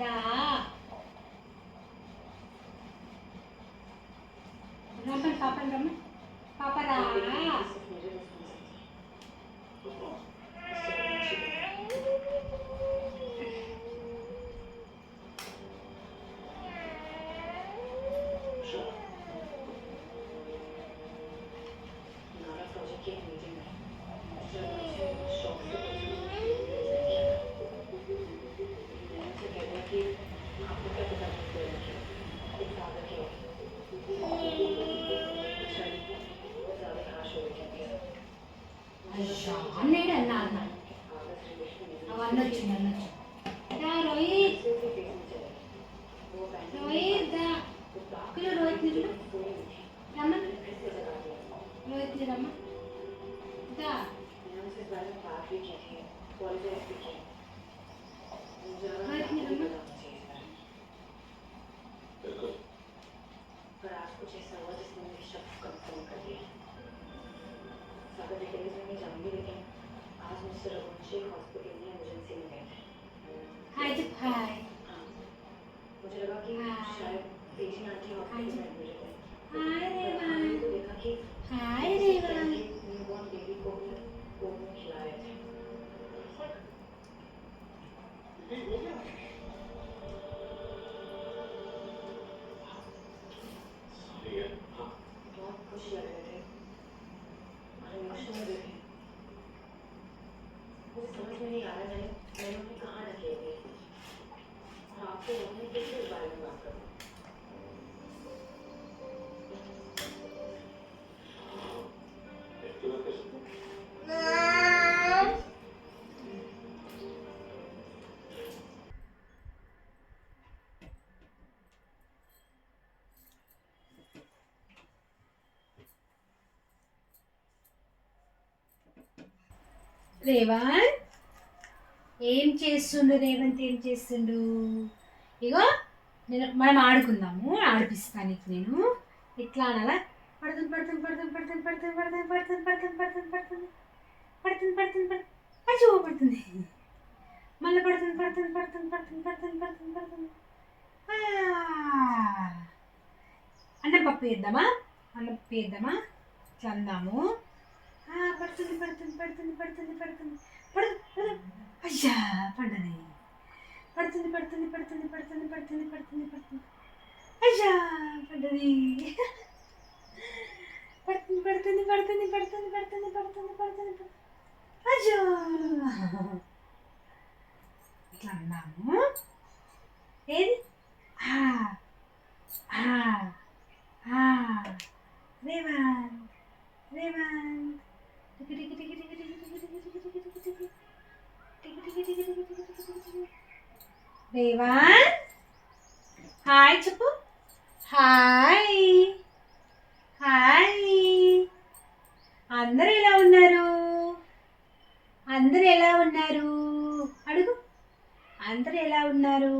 வரதா பாப்பா பாப்பா பாப்பா అయ్యా అన్నయ్య అన్న అన్న నువ్వు అన్నొచ్చింది అన్నొచ్చు రోహిత్ రోహిత్ కులో రోహిత్ రమ్మ రోహిత్ రమ్మ దా పార్టీ appreciate రేవంత్ ఏం చేస్తుండు రేవంత్ ఏం చేస్తుండు ఇగో నేను మనం ఆడుకుందాము ఆడిపిస్తాను నీకు నేను ఇట్లా అనాలా పడుతుంది పడుతుంది పడుతుంది పడుతుంది పడుతుంది పడుతుంది పడుతుంది పడుతుంది పడుతుంది పడుతుంది పడుతుంది పడుతుంది పడుతుంది అయ్యో పడుతుంది మళ్ళీ పడుతుంది పడుతుంది పడుతుంది పడుతుంది పడుతుంది పడుతుంది పడుతుంది అన్నం పప్పు వేద్దామా అన్నం పప్పు వేద్దామా చందాము పడుతుంది పడుతుంది పడుతుంది పడుతుంది పడుతుంది పడదు పడదు అయ్యా పడ్డది పడుతుంది పడుతుంది పడుతుంది పడుతుంది పడుతుంది పడుతుంది పడుతుంది అయ్యా పడ్డది పడుతుంది పడుతుంది పడుతుంది పడుతుంది పడుతుంది పడుతుంది పడుతుంది అయ్యో ఇట్లా అన్నాము ఏది ఆ ఆ రేవంత్ హాయ్ చెప్పు హాయ్ హాయ్ అందరూ ఎలా ఉన్నారు? అందరు ఎలా ఉన్నారు? అడుగు. అందరు ఎలా ఉన్నారు?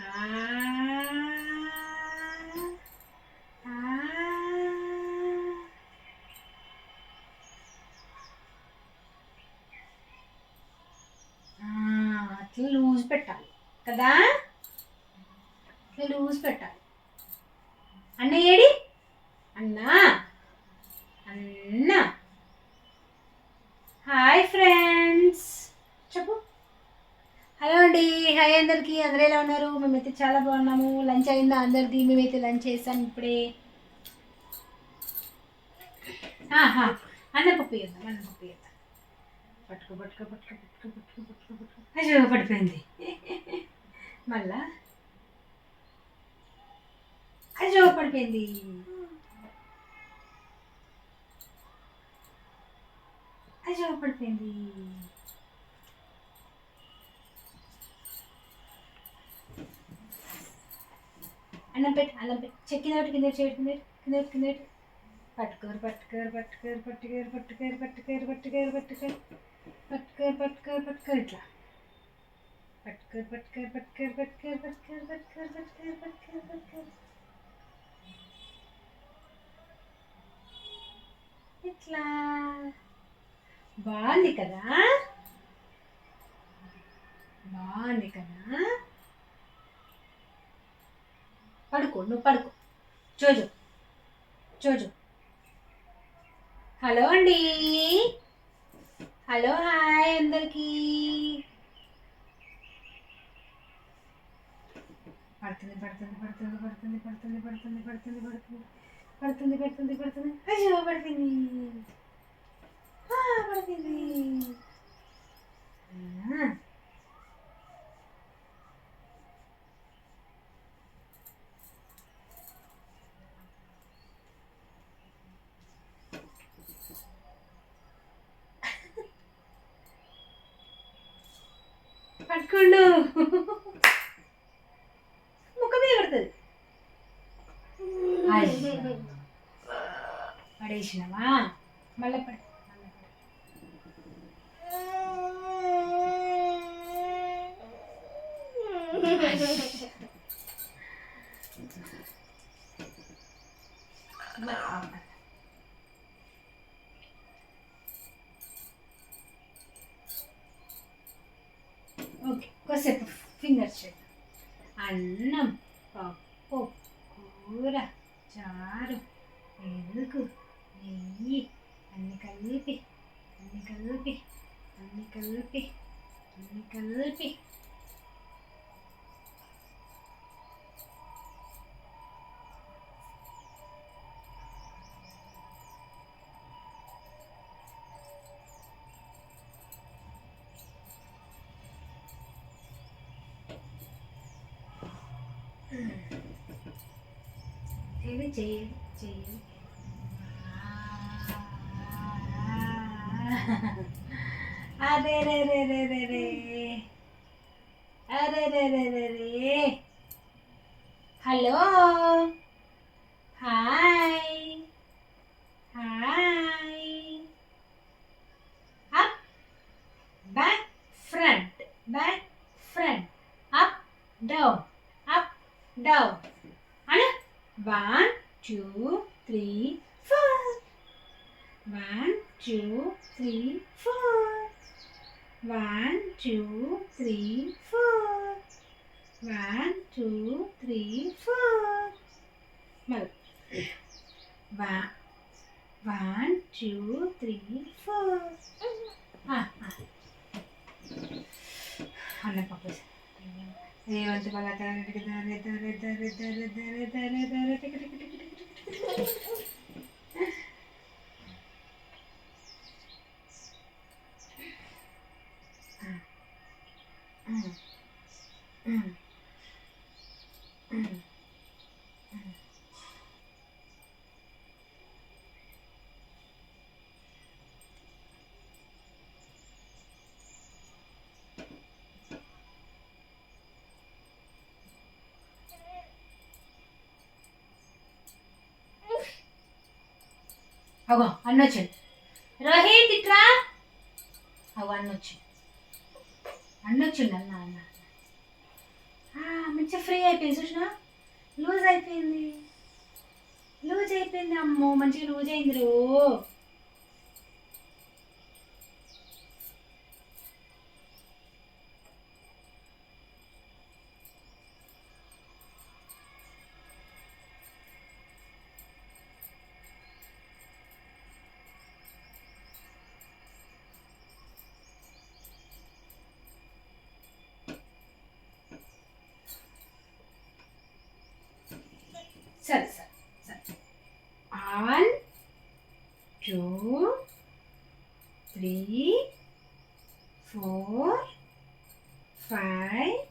ఆ. ఆ, అట్లా లూజ్ పెట్టాలి. కదా? ఇట్లా లూజ్ పెట్టాలి. అన్న ఏడి? అన్నా. అన్న. Hi friends. చెప్పు. హలో అండి. హాయ్ అందరికీ. అందరూ ఎలా ఉన్నారు? మేమైతే చాలా బాగున్నాము. లంచ్ అయిందా అందరిది? మేమైతే లంచ్ చేసాం ఇప్పుడే. ఆహా. అన్నపప్పు వేద్దాం అన్నపప్పు వేద్దాం పట్టుకో పట్టుకో పట్టుకో పట్టుకో పట్టుకో పట్టుకో పట్టుకో. అయ్యో పడిపోయింది. మళ్ళా? అయ్యో పడిపోయింది. అయ్యో పడిపోయింది. అన్నం పెట్టి అన్నం పెట్టి. చెక్కినట్టు కింద చేడు కింద కింద పట్టుకోరు పట్టుకోరు పట్టుకోరు పట్టుకోరు పట్టుకోరు పట్టుకోరు పట్టుకోరు పట్టుకోరు. పట్టుకోరు పట్టుకోరు పట్టుకోరు ఇట్లా. పట్కర్ పట్కర్ పట్టుకోరు పట్టుకోరు పట్టుకోరు పట్కర్ పట్టుకోరు పట్టుకోరు పట్టుకోరు ఇట్లా. బాగుంది కదా? బాగుంది కదా? పడుకో నువ్వు పడుకో. చూజు చూజు హలో అండి. హలో హాయ్ అందరికీ పడుతుంది పడుతుంది పడుతుంది పడుతుంది పడుతుంది పడుతుంది పడుతుంది పడుతుంది పడుతుంది పడుతుంది పడుతుంది అయ్యో పడుతుంది పడుతుంది നടക്കുള്ളൂ. മുഖമേ കൊടുത്ത് പടേശനമാ മല്ലപ്പട Wow. కాసేపు ఫింగర్ పడ అన్నం పప్పు కూర చారు పెరుగు నెయ్యి అన్ని కలిపి అన్ని కలిపి అన్ని కలిపి అన్ని కలిపి. ഇത് ചെയ്യും ചെയ്യും അതെ രേ രേ രേ രേ രേ അതെ രേ രേ രേ രേ hello hi hi up back front back front up down Dove down అను one two three four one two three four one two three four one two three four మళ్ళీ వన్ టూ త్రీ ఫోర్ అన్న పాప రేవంత్ బాగా దరే దరే దరే దరే దరే దరే దరే దరే టిక్ టిక్ టిక్ టిక్ అగో అన్నొచ్చింది రోహిత్ ఇట్రా అగో అన్న అన్నొచ్చిండు అన్న అన్న మంచిగా ఫ్రీ అయిపోయింది చూసిన లూజ్ అయిపోయింది. లూజ్ అయిపోయింది అమ్మో మంచిగా లూజ్ అయింది రో. four, five,